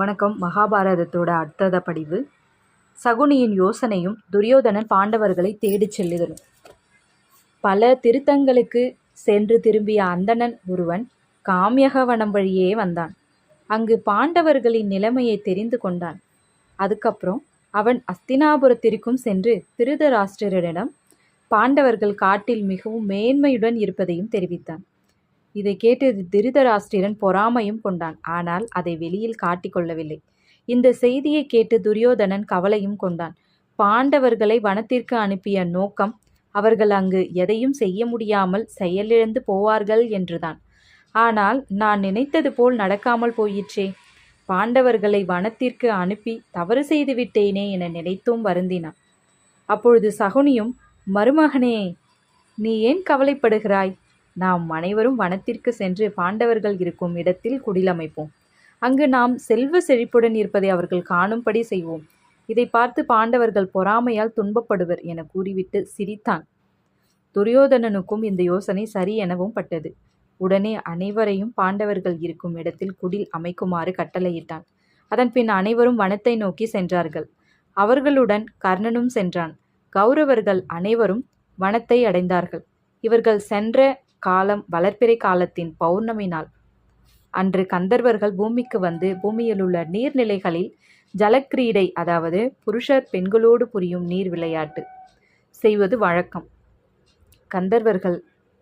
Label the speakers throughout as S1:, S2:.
S1: வணக்கம். மகாபாரதத்தோட அடுத்தத படிவு. சகுனியின் யோசனையும் துரியோதனன் பாண்டவர்களை தேடிச் செல்லுதலும் பல திருத்தங்களுக்கு சென்று திரும்பிய அந்தணன் ஒருவன் காமியகவனம் வழியே வந்தான். அங்கு பாண்டவர்களின் நிலைமையை தெரிந்து கொண்டான். அதுக்கப்புறம் அவன் அஸ்தினாபுரத்திற்கும் சென்று திருதராஷ்டிரரிடம் பாண்டவர்கள் காட்டில் மிகவும் மேன்மையுடன் இருப்பதையும் தெரிவித்தான். இதை கேட்டு திருதராஷ்டிரன் பொறாமையும் கொண்டான். ஆனால் அதை வெளியில் காட்டிக்கொள்ளவில்லை இந்த செய்தியை கேட்டு துரியோதனன் கவலையும் கொண்டான். பாண்டவர்களை வனத்திற்கு அனுப்பிய நோக்கம் அவர்கள் அங்கு எதையும் செய்ய முடியாமல் செயலிழந்து போவார்கள் என்றுதான். ஆனால் நான் நினைத்தது போல் நடக்காமல் போயிற்றே. பாண்டவர்களை வனத்திற்கு அனுப்பி தவறு செய்து விட்டேனே என நினைத்தும் வருந்தினான். அப்பொழுது சகுனியும் மருமகனே நீ ஏன் கவலைப்படுகிறாய்? நாம் அனைவரும் வனத்திற்கு சென்று பாண்டவர்கள் இருக்கும் இடத்தில் குடிலமைப்போம். அங்கு நாம் செல்வ செழிப்புடன் இருப்பதை அவர்கள் காணும்படி செய்வோம். இதை பார்த்து பாண்டவர்கள் பொறாமையால் துன்பப்படுவர் என கூறிவிட்டு சிரித்தான். துரியோதனனுக்கும் இந்த யோசனை சரி எனவும் பட்டது. உடனே அனைவரையும் பாண்டவர்கள் இருக்கும் இடத்தில் குடில் அமைக்குமாறு கட்டளையிட்டான். அதன் பின் அனைவரும் வனத்தை நோக்கி சென்றார்கள். அவர்களுடன் கர்ணனும் சென்றான். கௌரவர்கள் அனைவரும் வனத்தை அடைந்தார்கள். இவர்கள் சென்ற காலம் வளர்ப்பிறை காலத்தின் பௌர்ணமி நாள் அன்று கந்தர்வர்கள் பூமிக்கு வந்து பூமியிலுள்ள நீர்நிலைகளில் ஜலக்கிரீடை அதாவது புருஷர் பெண்களோடு புரியும் நீர் விளையாட்டு செய்வது வழக்கம். கந்தர்வர்கள்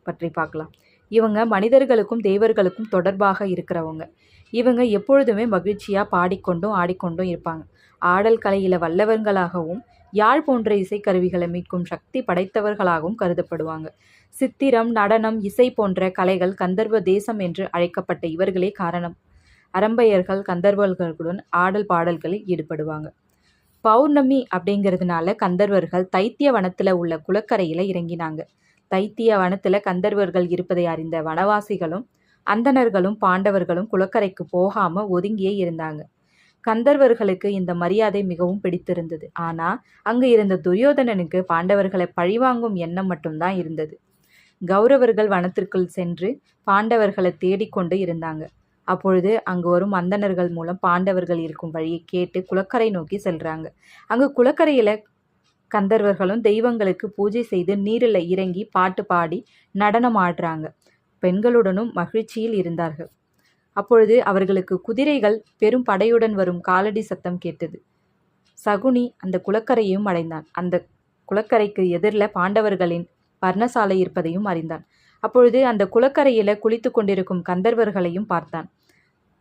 S1: பற்றி பார்க்கலாம். இவங்க மனிதர்களுக்கும் தேவர்களுக்கும் தொடர்பாக இருக்கிறவங்க. இவங்க எப்பொழுதுமே மகிழ்ச்சியாக பாடிக்கொண்டும் ஆடிக்கொண்டும் இருப்பாங்க. ஆடல் கலையில் வல்லவர்களாகவும் யாழ் போன்ற இசைக்கருவிகளை மீட்கும் சக்தி படைத்தவர்களாகவும் கருதப்படுவாங்க. சித்திரம் நடனம் இசை போன்ற கலைகள் கந்தர்வ தேசம் என்று அழைக்கப்பட்ட இவர்களே காரணம். அரம்பையர்கள் கந்தர்வர்களுடன் ஆடல் பாடல்களில் ஈடுபடுவாங்க. பௌர்ணமி அப்படிங்கிறதுனால கந்தர்வர்கள் தைத்திய வனத்தில் உள்ள குளக்கரையில் இறங்கினாங்க. தைத்திய வனத்தில் கந்தர்வர்கள் இருப்பதை அறிந்த வனவாசிகளும் அந்தணர்களும் பாண்டவர்களும் குளக்கரைக்கு போகாமல் ஒதுங்கியே இருந்தாங்க. கந்தர்வர்களுக்கு இந்த மரியாதை மிகவும் பிடித்திருந்தது. ஆனா அங்கு இருந்த துரியோதனனுக்கு பாண்டவர்களை பழிவாங்கும் எண்ணம் மட்டும்தான் இருந்தது. கௌரவர்கள் வனத்திற்குள் சென்று பாண்டவர்களை தேடிக்கொண்டு இருந்தாங்க. அப்பொழுது அங்கு வரும் அந்தணர்கள் மூலம் பாண்டவர்கள் இருக்கும் வழியை கேட்டு குளக்கரை நோக்கி செல்றாங்க. அங்கு குளக்கரையில கந்தர்வர்களும் தெய்வங்களுக்கு பூஜை செய்து நீரில் இறங்கி பாட்டு பாடி நடனம் ஆடுறாங்க. பெண்களுடனும் மகிழ்ச்சியில் இருந்தார்கள். அப்பொழுது அவர்களுக்கு குதிரைகள் பெரும் படையுடன் வரும் காலடி சத்தம் கேட்டது. சகுனி அந்த குளக்கரையையும் அடைந்தான். அந்த குளக்கரைக்கு எதிரில் பாண்டவர்களின் பர்ணசாலை இருப்பதையும் அறிந்தான். அப்பொழுது அந்த குளக்கரையில குளித்து கொண்டிருக்கும் கந்தர்வர்களையும் பார்த்தான்.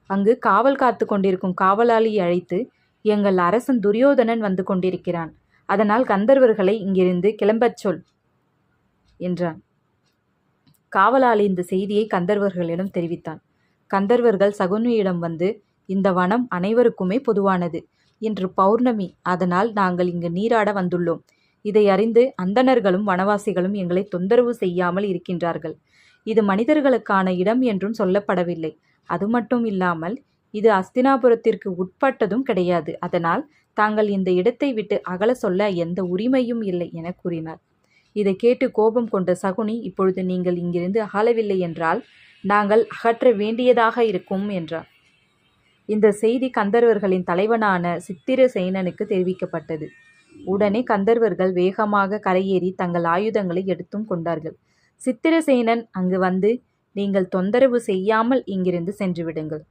S1: அங்கு காவல் காத்து கொண்டிருக்கும் காவலாளியை அழைத்து எங்கள் அரசன் துரியோதனன் வந்து கொண்டிருக்கிறான். அதனால் கந்தர்வர்களை இங்கிருந்து கிளம்பச் சொல் என்றான். காவலாளி இந்த செய்தியை கந்தர்வர்களிடம் தெரிவித்தான். கந்தர்வர்கள் சகுனியிடம் வந்து இந்த வனம் அனைவருக்குமே பொதுவானது. இன்று பௌர்ணமி. அதனால் நாங்கள் இங்கு நீராட வந்துள்ளோம். இதை அறிந்து அந்தணர்களும் வனவாசிகளும் எங்களை தொந்தரவு செய்யாமல் இருக்கின்றார்கள். இது மனிதர்களுக்கான இடம் என்றும் சொல்லப்படவில்லை. அது மட்டும் இல்லாமல் இது அஸ்தினாபுரத்திற்கு உட்பட்டதும் கிடையாது. அதனால் தாங்கள் இந்த இடத்தை விட்டு அகல சொல்ல எந்த உரிமையும் இல்லை என கூறினார். இதை கேட்டு கோபம் கொண்ட சகுனி இப்பொழுது நீங்கள் இங்கிருந்து அகலவில்லை என்றால் நாங்கள் அகற்ற வேண்டியதாக இருக்கும் என்றார். இந்த செய்தி கந்தர்வர்களின் தலைவனான சித்திரசேனனுக்கு தெரிவிக்கப்பட்டது. உடனே கந்தர்வர்கள் வேகமாக கரையேறி தங்கள் ஆயுதங்களை எடுத்தும் கொண்டார்கள். சித்திரசேனன் அங்கு வந்து நீங்கள் தொந்தரவு செய்யாமல் இங்கிருந்து சென்று விடுங்கள்.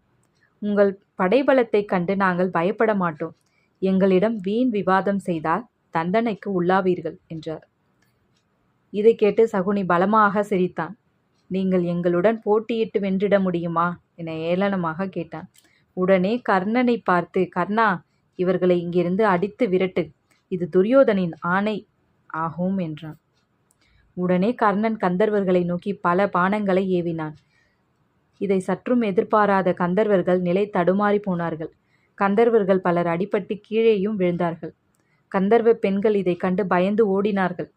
S1: உங்கள் படைபலத்தை கண்டு நாங்கள் பயப்பட மாட்டோம். எங்களிடம் வீண் விவாதம் செய்தால் தண்டனைக்கு உள்ளாவீர்கள் என்றார். இதை கேட்டு சகுனி பலமாக சிரித்தான். நீங்கள் எங்களுடன் போட்டியிட்டு வென்றிட முடியுமா? என ஏளனமாக கேட்டான். உடனே கர்ணனை பார்த்து கர்ணா இவர்களை இங்கிருந்து அடித்து விரட்டு. இது துரியோதனின் ஆணை ஆகும் என்றான். உடனே கர்ணன் கந்தர்வர்களை நோக்கி பல பானங்களை ஏவினான். இதை சற்றும் எதிர்பாராத கந்தர்வர்கள் நிலை தடுமாறி போனார்கள். கந்தர்வர்கள் பலர் அடிபட்டு கீழேயும் விழுந்தார்கள். கந்தர்வ பெண்கள் இதை கண்டு பயந்து ஓடினார்கள்.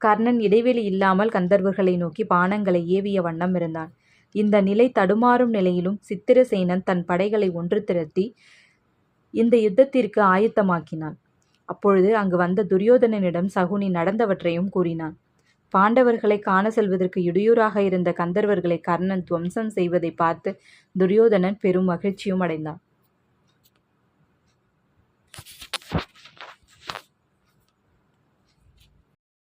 S1: கர்ணன் இடைவெளி இல்லாமல் கந்தர்வர்களை நோக்கி பானங்களை ஏவிய வண்ணம் இருந்தான். இந்த நிலை தடுமாறும் நிலையிலும் சித்திரசேனன் தன் படைகளை ஒன்று திரட்டி இந்த யுத்தத்திற்கு ஆயத்தமாக்கினான். அப்பொழுது அங்கு வந்த துரியோதனனிடம் சகுனி நடந்தவற்றையும் கூறினான். பாண்டவர்களை காண செல்வதற்கு இடையூறாக இருந்த கந்தர்வர்களை கர்ணன் துவம்சம் செய்வதை பார்த்து துரியோதனன் பெரும் மகிழ்ச்சியும் அடைந்தான்.